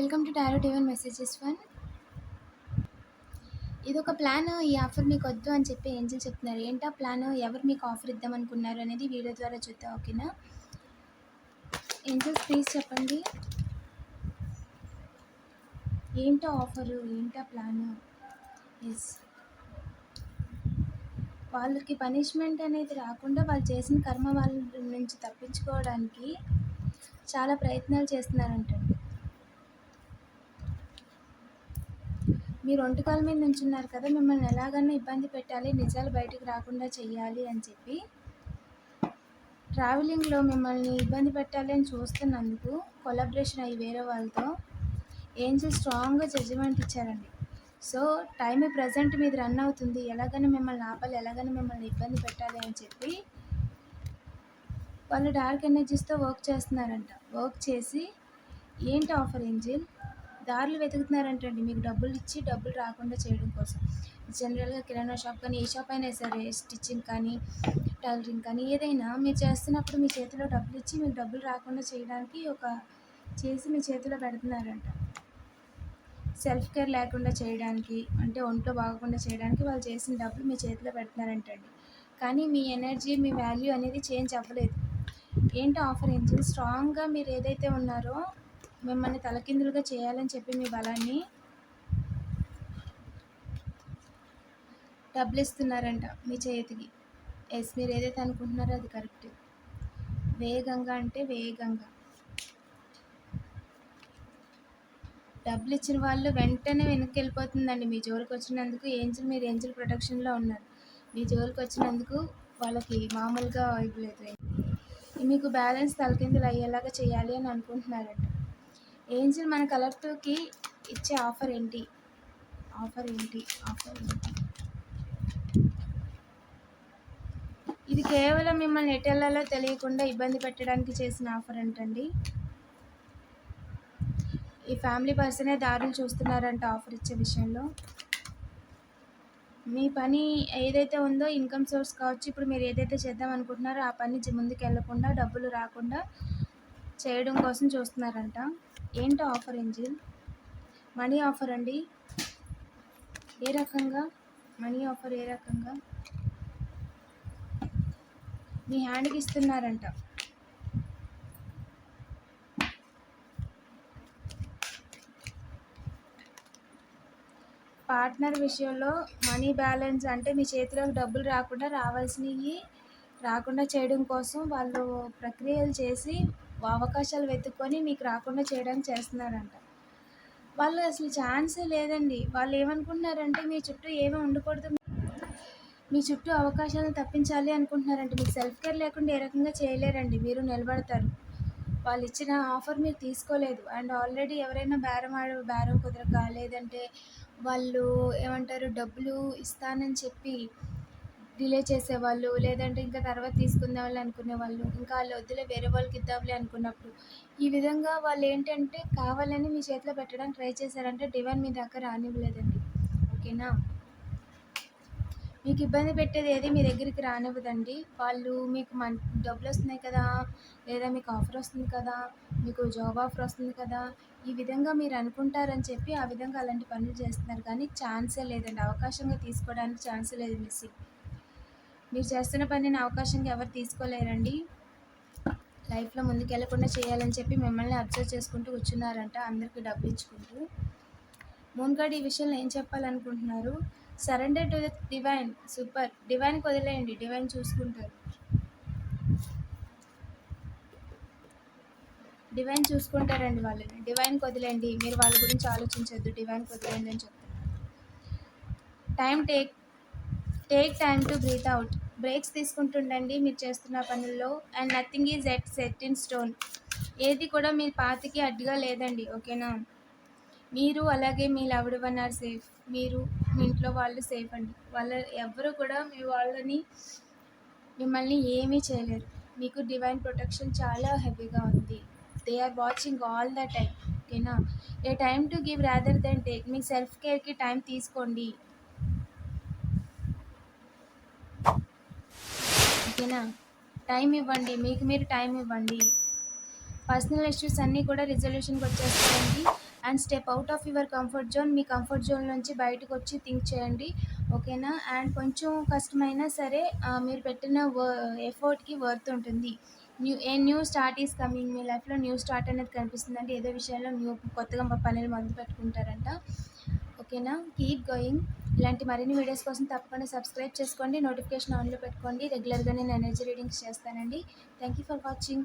Welcome to tarot టీవన్ messages one. ఇది ఒక ప్లాన్ ఈ ఆఫర్ మీకు వద్దు అని చెప్పి ఏంజిల్ చెప్తున్నారు. ఏంటా ప్లాన్? ఎవరు మీకు ఆఫర్ ఇద్దాం అనుకున్నారు అనేది వీడియో ద్వారా చూద్దాం ఓకేనా? ఏంజిల్స్ ప్లీజ్ చెప్పండి. ఏంటో ఆఫరు? ఏంటా ప్లాన్? ఎస్ వాళ్ళకి పనిష్మెంట్ అనేది రాకుండా వాళ్ళు చేసిన కర్మ వాళ్ళ నుంచి తప్పించుకోవడానికి చాలా ప్రయత్నాలు చేస్తున్నారంటండి. మీరు ఒంటికాల మీద నుంచున్నారు కదా మిమ్మల్ని ఎలాగన్నా ఇబ్బంది పెట్టాలి నిజాలు బయటకు రాకుండా చెయ్యాలి అని చెప్పి ట్రావెలింగ్లో మిమ్మల్ని ఇబ్బంది పెట్టాలి అని చూస్తున్నందుకు కొలాబరేషన్ అయ్యి వేరే వాళ్ళతో ఏంజల్ స్ట్రాంగ్గా జడ్జిమెంట్ ఇచ్చారండి. సో టైం ప్రజెంట్ మీద రన్ అవుతుంది ఎలాగైనా మిమ్మల్ని ఆపాలి ఎలాగైనా మిమ్మల్ని ఇబ్బంది పెట్టాలి అని చెప్పి వాళ్ళు డార్క్ ఎనర్జీస్తో వర్క్ చేస్తున్నారంట. వర్క్ చేసి ఏంటి ఆఫర్ ఏంజిల్? దారులు వెతుకుతున్నారంటండి. మీకు డబ్బులు ఇచ్చి డబ్బులు రాకుండా చేయడం కోసం. జనరల్గా కిరాణా షాప్ కానీ ఏ షాప్ అయినా సరే స్టిచ్చింగ్ కానీ టైలరింగ్ కానీ ఏదైనా మీరు చేస్తున్నప్పుడు మీ చేతిలో డబ్బులు ఇచ్చి మీకు డబ్బులు రాకుండా చేయడానికి ఒక చేసి మీ చేతిలో పెడుతున్నారంట. సెల్ఫ్ కేర్ లేకుండా చేయడానికి అంటే ఒంట్లో బాగకుండా చేయడానికి వాళ్ళు చేసిన డబ్బులు మీ చేతిలో పెడుతున్నారంటండి. కానీ మీ ఎనర్జీ మీ వాల్యూ అనేది చేంజ్ అవ్వలేదు. ఏంటి ఆఫర్ ఏంటి? స్ట్రాంగ్గా మీరు ఏదైతే ఉన్నారో మిమ్మల్ని తలకిందులుగా చేయాలని చెప్పి మీ బలాన్ని డబ్బులు ఇస్తున్నారంట మీ చేతికి. ఎస్ మీరు ఏదైతే అనుకుంటున్నారో అది కరెక్ట్ వేగంగా అంటే వేగంగా. డబ్బులు ఇచ్చిన వాళ్ళు వెంటనే వెనక్కి వెళ్ళిపోతుందండి మీ జోలికి వచ్చినందుకు ఏంజిల్ మీరు ఏంజిల్ ప్రొటెక్షన్లో ఉన్నారు. మీ జోలికి వచ్చినందుకు వాళ్ళకి మామూలుగా ఇవ్వలేదు. మీకు బ్యాలెన్స్ తలకిందులు అయ్యేలాగా చేయాలి అని అనుకుంటున్నారంట. ఏంజిల్ మన కలర్ టూకి ఇచ్చే ఆఫర్ ఏంటి? ఆఫర్ ఏంటి? ఆఫర్ ఏంటి? ఇది కేవలం మిమ్మల్ని ఎటెల్లాలో తెలియకుండా ఇబ్బంది పెట్టడానికి చేసిన ఆఫర్ అంటండి. ఈ ఫ్యామిలీ పర్సనే దారులు చూస్తున్నారంట ఆఫర్ ఇచ్చే విషయంలో. మీ పని ఏదైతే ఉందో ఇన్కమ్ సోర్స్ కావచ్చు ఇప్పుడు మీరు ఏదైతే చేద్దాం అనుకుంటున్నారో ఆ పని ముందుకు వెళ్ళకుండా డబ్బులు రాకుండా చేయడం కోసం చూస్తున్నారంట. ఏంటో ఆఫర్ ఏంజిల్ మనీ ఆఫర్ అండి. ఏ రకంగా? మనీ ఆఫర్ ఏ రకంగా? మీ హ్యాండ్కి ఇస్తున్నారంట. పార్ట్నర్ విషయంలో మనీ బ్యాలెన్స్ అంటే మీ చేతిలోకి డబ్బులు రాకుండా రావాల్సినవి రాకుండా చేయడం కోసం వాళ్ళు ప్రక్రియలు చేసి అవకాశాలు వెతుక్కొని మీకు రాకుండా చేయడానికి చేస్తున్నారంట. వాళ్ళు అసలు ఛాన్సే లేదండి. వాళ్ళు ఏమనుకుంటున్నారంటే మీ చుట్టూ ఏమీ ఉండకూడదు. మీ చుట్టూ అవకాశాలను తప్పించాలి అనుకుంటున్నారంటే. మీకు సెల్ఫ్ కేర్ లేకుండా ఏ రకంగా చేయలేరండి. మీరు నిలబడతారు. వాళ్ళు ఇచ్చిన ఆఫర్ మీరు తీసుకోలేదు. అండ్ ఆల్రెడీ ఎవరైనా బేరం ఆడ బేరం కుదరక లేదంటే వాళ్ళు ఏమంటారు డబ్బులు ఇస్తానని చెప్పి డిలే చేసేవాళ్ళు లేదంటే ఇంకా తర్వాత తీసుకుందాం అనుకునే వాళ్ళు ఇంకా వాళ్ళు వద్దులే వేరే వాళ్ళకి ఇద్దాంలే అనుకున్నప్పుడు. ఈ విధంగా వాళ్ళు ఏంటంటే కావాలని మీ చేతిలో పెట్టడానికి ట్రై చేశారంటే డివైన్ మీ దాకా రానివ్వలేదండి. ఓకేనా? మీకు ఇబ్బంది పెట్టేది ఏది మీ దగ్గరికి రానివ్వదండి. వాళ్ళు మీకు మన్ డబ్బులు వస్తున్నాయి కదా లేదా మీకు ఆఫర్ వస్తుంది కదా మీకు జాబ్ ఆఫర్ వస్తుంది కదా ఈ విధంగా మీరు అనుకుంటారని చెప్పి ఆ విధంగా అలాంటి పనులు చేస్తున్నారు. కానీ ఛాన్సే లేదండి. అవకాశంగా తీసుకోవడానికి ఛాన్సే లేదు మిస్సింగ్. మీరు చేస్తున్న పనిని అవకాశంగా ఎవరు తీసుకోలేరండి. లైఫ్లో ముందుకెళ్ళకుండా చేయాలని చెప్పి మిమ్మల్ని అబ్జర్వ్ చేసుకుంటూ కూర్చున్నారంట అందరికీ డబ్బు ఇచ్చుకుంటూ. మూన్ ఈ విషయంలో ఏం చెప్పాలనుకుంటున్నారు? Surrender to the divine super. డివైన్కి వదిలేయండి డివైన్ చూసుకుంటారు. డివైన్ చూసుకుంటారండి వాళ్ళని. డివైన్కి వదిలేండి మీరు వాళ్ళ గురించి ఆలోచించొద్దు డివైన్కి వదిలేండి అని చెప్తున్నారు. Time take take time to breathe out. Breaks తీసుకుంటుండండి మీరు చేస్తున్న పనుల్లో. And nothing is at set in stone. ఏది కూడా మీ పాతకి అడ్డుగా లేదండి ఓకేనా? మీరు అలాగే మీ లవ్డ్ వన్ ఆర్ సేఫ్. మీరు మీ ఇంట్లో వాళ్ళు సేఫ్ అండి. వాళ్ళ ఎవరు కూడా మీ వాళ్ళని మిమ్మల్ని ఏమీ చేయలేరు. మీకు డివైన్ ప్రొటెక్షన్ చాలా హెవీగా ఉంది. They are watching all the time ఓకేనా? A time to give rather than take me self కేర్కి టైం తీసుకోండి. ఓకేనా? టైం ఇవ్వండి. మీకు మీరు టైం ఇవ్వండి. పర్సనల్ ఇష్యూస్ అన్నీ కూడా రిజల్యూషన్కి వచ్చేస్తాయండి. And step out of your comfort zone me comfort zone నుంచి బయటకు వచ్చి థింక్ చేయండి. ఓకేనా? అండ్ కొంచెం కష్టమైనా సరే మీరు పెట్టిన ఎఫర్ట్కి వర్త్ ఉంటుంది. New a new start is coming. మీ లైఫ్లో న్యూ స్టార్ట్ అనేది కనిపిస్తుందంటే ఏదో విషయంలో న్యూ కొత్తగా పనులు మొదలు పెట్టుకుంటారంట ఓకేనా? Keep going. ఇలాంటి మరిన్ని వీడియోస్ కోసం తప్పకుండా సబ్స్క్రైబ్ చేసుకోండి. నోటిఫికేషన్ ఆన్లో పెట్టుకోండి. రెగ్యులర్గా నేను ఎనర్జీ రీడింగ్స్ చేస్తానండి. Thank you for watching.